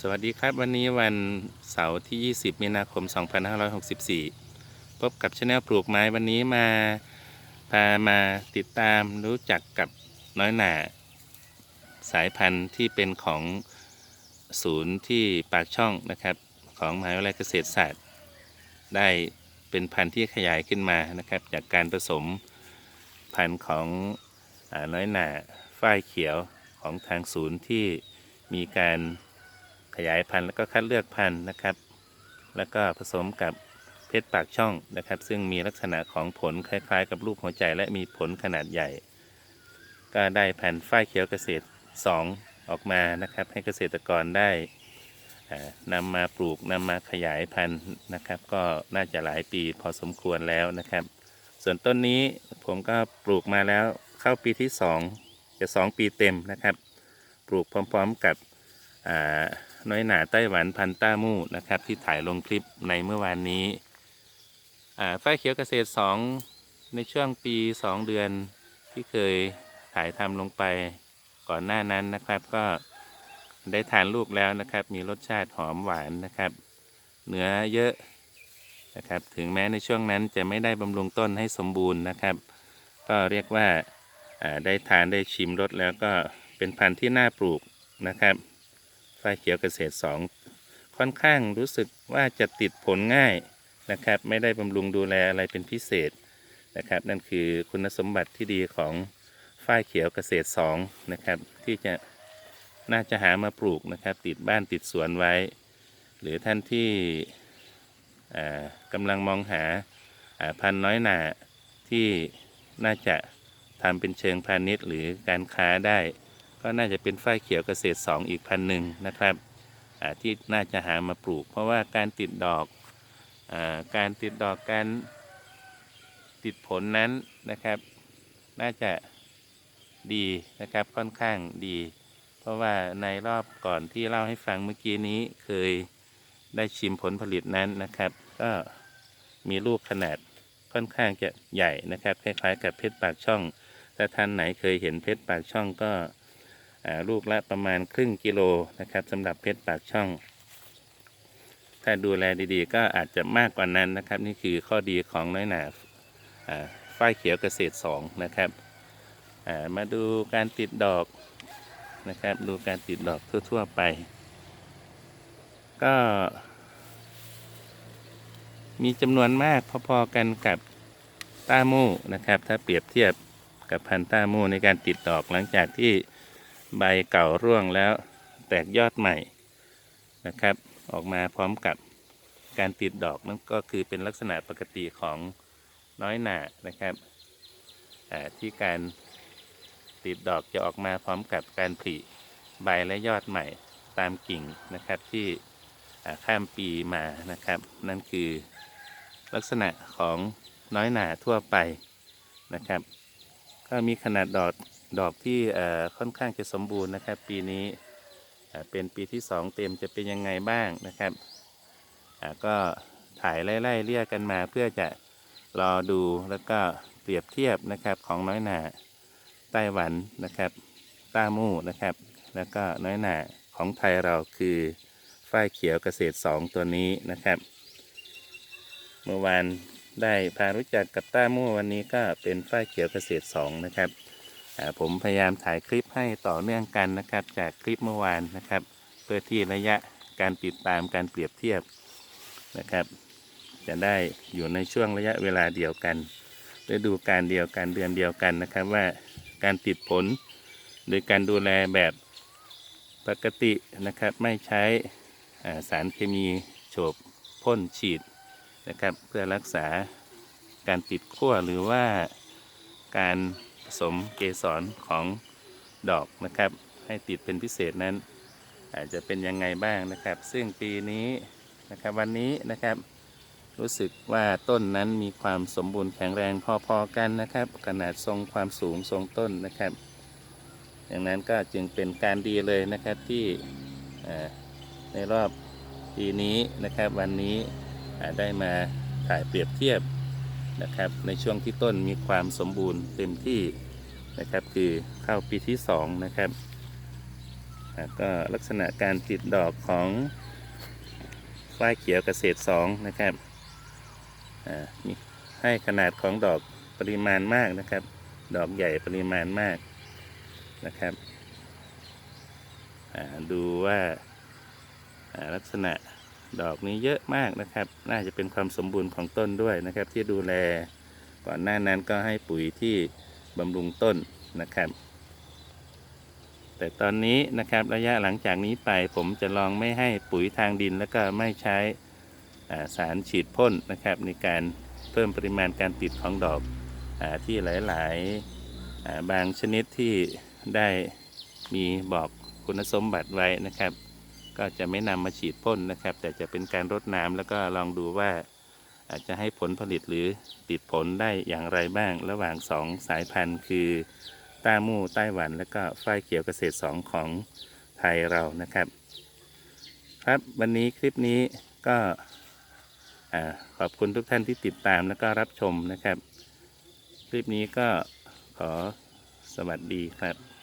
สวัสดีครับวันนี้วันเสาร์ที่ 20 มีนาคม 2564 พบกับช anel ปลูกไม้วันนี้มาพามาติดตามรู้จักกับน้อยหนาสายพันธุ์ที่เป็นของศูนย์ที่ปากช่องนะครับ ของมหาวิทยาลัยเกษตรศาสตร์ ได้เป็นพันธุ์ที่ขยายขึ้นมานะครับ จากการผสมพันธุ์ของอน้อยหนาฝ้ายเขียวของทางศูนย์ที่มีการ ขยายพันธุ์แล้วก็คัดเลือกพันธุ์นะครับ แล้วก็ผสมกับเพชรปากช่องนะครับ ซึ่งมีลักษณะของผลคล้าย ๆ กับรูปหัวใจ และมีผลขนาดใหญ่ ก็ได้พันธุ์ฝ้ายเขียวเกษตร 2 ออกมานะครับ ให้เกษตรกรได้อ่านำมาปลูกนำมาขยายพันธุ์นะครับ ก็น่าจะหลายปีพอสมควรแล้วนะครับ ส่วนต้นนี้ผมก็ปลูกมาแล้วเข้าปีที่ 2 จะ 2 ปีเต็มนะครับ ปลูกพร้อม ๆกับ น้อยหนาไต้หวันพันต้ามู่นะครับ ที่ถ่ายลงคลิปในเมื่อวานนี้ฝ้ายเขียวเกษตร 2 ในช่วงปี 2 เดือนที่เคยถ่ายทำลงไปก่อนหน้านั้นนะครับก็ได้ทานลูกแล้วนะครับ มีรสชาติหอมหวานนะครับ เนื้อเยอะนะครับ ถึงแม้ในช่วงนั้นจะไม่ได้บำรุงต้นให้สมบูรณ์นะครับ ก็เรียกว่าอ่าได้ทานได้ชิมรสแล้วก็เป็นพันธุ์ที่น่าปลูกนะครับ ฝ้ายเขียวเกษตร 2 ค่อนข้างรู้สึกว่าจะติดผลง่ายนะครับ ไม่ได้บำรุงดูแลอะไรเป็นพิเศษนะครับ นั่นคือคุณสมบัติที่ดีของฝ้ายเขียวเกษตร 2 นะครับ ที่จะน่าจะหามาปลูกนะครับ ติดบ้านติดสวนไว้ หรือท่านที่กำลังมองหาาพันธุ์น้อยหนาที่น่าจะทำเป็นเชิงพาณิชย์หรือการค้าได้ ก็น่าจะเป็นฝ้ายเขียวเกษตร 2 อีกพันหนึ่งนะครับที่น่าจะหามาปลูก เพราะว่าการติดดอกอการติดดอกการติดผลนั้นนะครับ น่าจะดีนะครับค่อนข้างดี เพราะว่าในรอบก่อนที่เล่าให้ฟังเมื่อกี้นี้เคยได้ชิมผลผลิตนั้นนะครับ ก็มีลูกขนาดค่อนข้างจะใหญ่นะครับ คล้ายๆ กับเพชรปากช่องถ้าท่านไหนเคยเห็นเพชรปากช่องก็ ลูกละประมาณครึ่งกิโลนะครับสำหรับเพชรปากช่อง ถ้าดูแลดีๆ ก็อาจจะมากกว่านั้นนะครับ นี่คือข้อดีของน้อยหนาอ่าฝ้ายเขียวเกษตร2นะครับามาดูการติดดอกนะครับ ดูการติดดอกทั่วๆไป ก็ มีจำนวนมากพอๆกันกับต้ามู่นะครับ ถ้าเปรียบเทียบกับพันต้ามู่ในการติดดอกหลังจากที่ ใบเก่าร่วงแล้วแตกยอดใหม่นะครับ ออกมาพร้อมกับการติดดอกนั่นก็คือเป็นลักษณะปกติของน้อยหนานะครับที่การติดดอกจะออกมาพร้อมกับการผลิใบและยอดใหม่ตามกิ่งนะครับที่ข้ามปีมานะครับ นั่นคือลักษณะของน้อยหนาทั่วไปนะครับ ก็มีขนาดดอก ดอกที่ค่อนข้างจะสมบูรณ์นะครับ ปีนี้เป็นปีที่สองเต็มจะเป็นยังไงบ้างนะครับก็ถ่ายไล่ๆเรียกกันมาเพื่อจะรอดูแล้วก็เปรียบเทียบนะครับของน้อยหนาไต้หวันนะครับต้ามู่นะครับ แล้วก็น้อยหนาของไทยเราคือฝ้ายเขียวเกษตร 2 ตัวนี้นะครับ เมื่อวานได้พารู้จักกับต้ามู่วันนี้ก็เป็นฝ้ายเขียวเกษตร 2 นะครับ ผมพยายามถ่ายคลิปให้ต่อเนื่องกันนะครับ จากคลิปเมื่อวานนะครับ เพื่อที่ระยะการติดตามการเปรียบเทียบนะครับ จะได้อยู่ในช่วงระยะเวลาเดียวกันฤดูการเดียวกันเดือนเดียวกันนะครับว่าการติดผล โดยการดูแลแบบปกตินะครับ ไม่ใช้สารเคมีโฉบพ่นฉีดนะครับ เพื่อรักษาการติดขั้วหรือว่าการ สมเกสรของดอกนะครับ ให้ติดเป็นพิเศษนั้น อาจจะเป็นยังไงบ้างนะครับ ซึ่งปีนี้นะครับวันนี้นะครับรู้สึกว่าต้นนั้นมีความสมบูรณ์แข็งแรงพอๆกันนะครับ ขนาดทรงความสูงทรงต้นนะครับดังนั้นก็จึงเป็นการดีเลยนะครับที่ในรอบปีนี้นะครับวันนี้ได้มาถ่ายเปรียบเทียบ นะครับ ในช่วงที่ต้นมีความสมบูรณ์เต็มที่นะครับ คือเข้าปีที่ 2 นะครับก็ลักษณะการติดดอกของฝ้ายเขียวเกษตรสองนะครับให้ขนาดของดอกปริมาณมากนะครับ ดอกใหญ่ปริมาณมากนะครับ ดูว่าลักษณะ ดอกนี้เยอะมากนะครับ น่าจะเป็นความสมบูรณ์ของต้นด้วยนะครับ ที่ดูแลก่อนหน้านั้นก็ให้ปุ๋ยที่บำรุงต้นนะครับ แต่ตอนนี้นะครับระยะหลังจากนี้ไปผมจะลองไม่ให้ปุ๋ยทางดิน แล้วก็ไม่ใช้สารฉีดพ่นนะครับ ในการเพิ่มปริมาณการติดของดอกอที่หลายๆบางชนิดที่ได้มีบอกคุณสมบัติไว้นะครับ ก็จะไม่นำมาฉีดพ่นนะครับ แต่จะเป็นการรดน้ำแล้วก็ลองดูว่า อาจจะให้ผลผลิตหรือติดผลได้อย่างไรบ้าง ระหว่างสองสายพันธุ์ คือต้ามู่ไต้หวัน แล้วก็ฝ้ายเขียวเกษตรสองของไทยเรานะครับ ครับวันนี้คลิปนี้ก็ขอบคุณทุกท่านที่ติดตามแล้วก็รับชมนะครับ คลิปนี้ก็ขอสวัสดีครับ